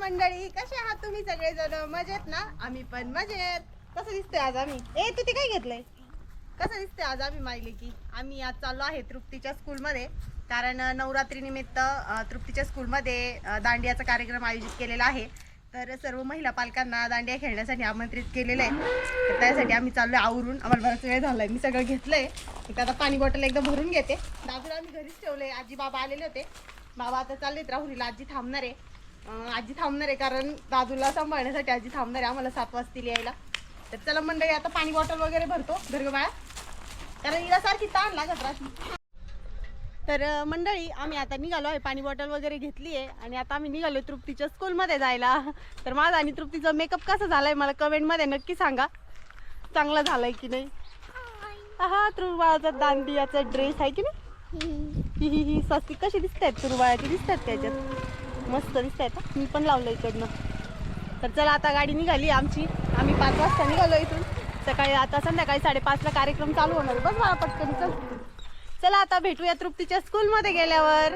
मंडळी कसे आहात तुम्ही सगळेजण? मजेत ना? आम्ही पण मजेत. कसं दिसतंय आज आम्ही? ए तू ते काय घेतलंय? कसं दिसतंय आज आम्ही माहिली की? आम्ही आज चाललो आहे तृप्तीच्या स्कूलमध्ये. कारण नवरात्रीनिमित्त तृप्तीच्या स्कूलमध्ये दांडियाचा कार्यक्रम आयोजित केलेला आहे. तर सर्व महिला पालकांना दांडिया खेळण्यासाठी आमंत्रित केलेलं आहे. तर त्यासाठी आम्ही चाललोय आवरून. आम्हाला बराच वेळ आहे मी सगळं घेतलंय. तर आता पाणी बॉटल एकदा भरून घेते. दादूला आम्ही घरीच ठेवलंय. आजी बाबा आलेले होते. बाबा आता चाललेत. राहुरीला आजी थांबणार आहे. आजी थांबणार आहे कारण दादूला सांभाळण्यासाठी आजी थांबणार आहे. आम्हाला सात वाजतील यायला. तर चला मंडळी आता पाणी बॉटल वगैरे भरतो. बाळा. कारण हिला सारखी ताण लागत राहते. तर मंडळी आम्ही आता निघालो आहे. पाणी बॉटल वगैरे घेतली आहे. आणि आता आम्ही निघालो तृप्तीच्या स्कूलमध्ये जायला. तर माझा आणि तृप्तीचा मेकअप कसा झालाय मला कमेंटमध्ये नक्की सांगा. चांगला झालाय की नाही? हा तुरुबाळाचा दांडियाचा ड्रेस आहे की नाही? ही ही ही स्वस्तिक कशी दिसत आहेत तुरुबाळाची दिसत आहेत त्याच्यात मस्त दिसत आहेत मी पण लावलं इकडनं. तर चला आता गाडी निघाली आमची. आम्ही पाच वाजता निघालो इथून. सकाळी आता संध्याकाळी साडेपाचला कार्यक्रम चालू होणार बघ बस मला पटकन चल. चला आता भेटूया तृप्तीच्या स्कूलमध्ये गेल्यावर.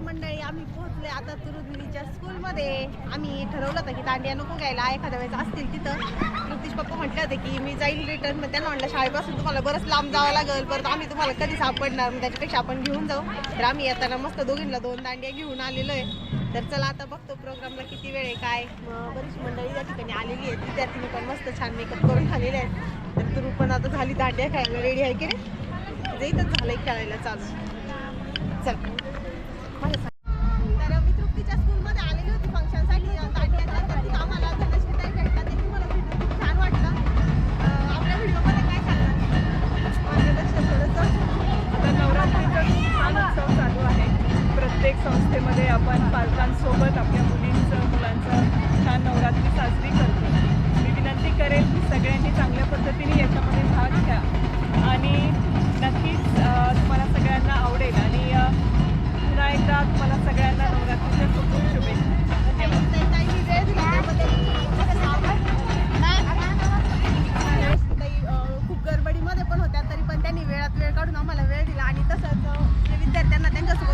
मंडळी आम्ही पोहोचले आता तुरुदीच्या स्कूलमध्ये आम्ही ठरवलं होतं की दांडिया नको घ्यायला एखाद्या वेळेस असतील तिथं. तृप्तीश पप्पा म्हटलं होतं की मी जाईल रिटर्न मग त्यांना म्हटलं शाळेपासून तुम्हाला बरंच लांब जावं लागेल परत आम्ही तुम्हाला कधी सापडणार? मग त्याच्यापेक्षा आपण घेऊन जाऊ. तर आम्ही येताना मस्त दोघींना दोन दांडिया घेऊन आलेलो आहे. तर चला आता बघतो प्रोग्रामला किती वेळ आहे काय? मग बरीचशी मंडळी या ठिकाणी आलेली आहे विद्यार्थी पण मस्त छान मेकअप करून आलेले आहेत. तर तुरू पण आता झाली दांडिया खेळायला रेडी आहे की रे जे इथंच झालंय खेळायला चालू. चल. 快点。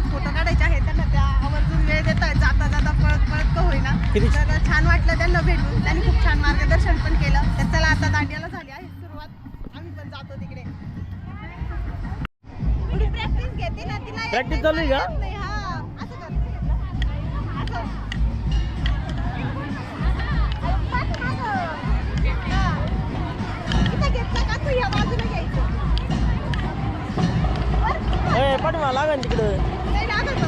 फोटो काढायचे आहेत त्यांना त्या आवर्जून वेळ देत आहेत जाता जाता पळत पळत का होईना तर छान वाटलं त्यांना भेटून त्यांनी खूप छान मार्गदर्शन पण केलं तर चला आता दांडियाला झाली आहे सुरुवात आम्ही पण जातो तिकडे थोडी प्रॅक्टिस घेते ना तिला येत Practice नाही, चालू आहे का? येत नाही, हा. असं कर. असं. हा. इथं घेतलं का तू या बाजूला घ्यायचं वर. ए पाठवा लागन तिकडं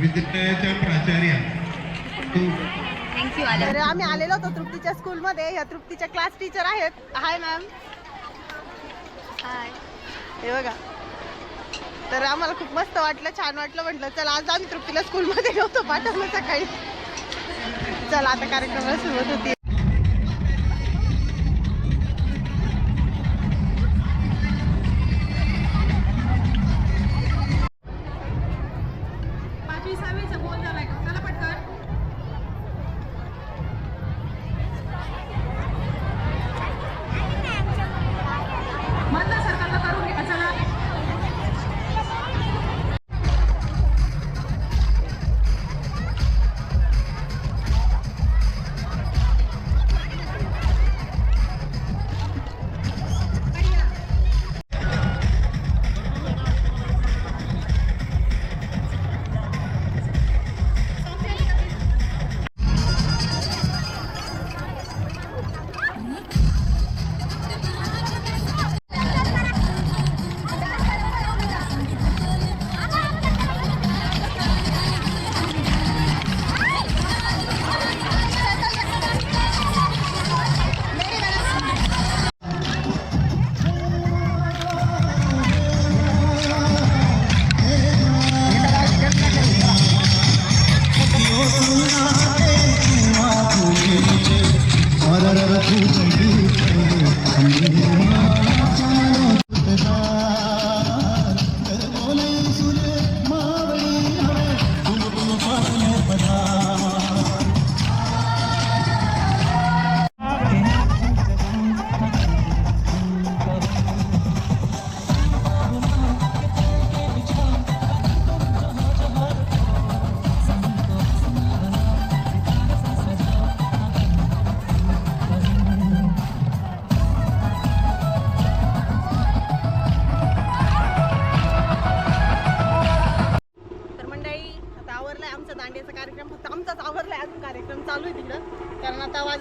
विद्यालयाच्या प्राचार्या. आम्ही आलेलो होतो तृप्तीच्या स्कूलमध्ये. ह्या तृप्तीच्या क्लास टीचर आहेत. हाय मॅम हाय हे बघा. तर आम्हाला खूप मस्त वाटलं छान वाटलं. म्हटलं चला आज आम्ही तृप्तीला स्कूलमध्ये नव्हतो पाठवलं सकाळी. चला आता कार्यक्रमाला सुरुवात होती. पाचवी सहावीचा बोल झालाय चला पटकन.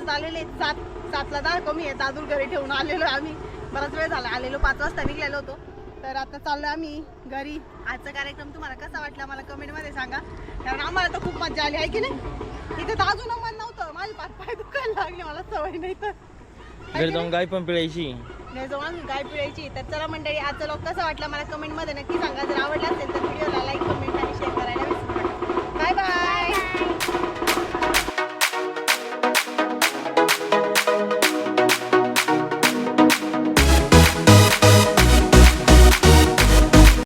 वाजत आलेले सात सातला दहा कमी आहे. दादूर घरी ठेवून आलेलो आम्ही. बराच वेळ झाला. आलेलो पाच वाजता निघलेलो होतो. तर आता चाललो आम्ही घरी. आजचा कार्यक्रम तुम्हाला कसा वाटला मला कमेंटमध्ये सांगा. कारण आम्हाला तर खूप मजा आली. आहे की नाही? इथे तर अजून मन नव्हतं. माझे पाच पाय दुखायला लागले. मला सवय नाही तर. घरी जाऊन गाय पण पिळायची. नाही जाऊन गाय पिळायची. तर चला मंडळी आजचा लोक कसा वाटला मला कमेंटमध्ये नक्की सांगा. जर आवडला असेल तर व्हिडिओला लाईक कमेंट आणि शेअर करायला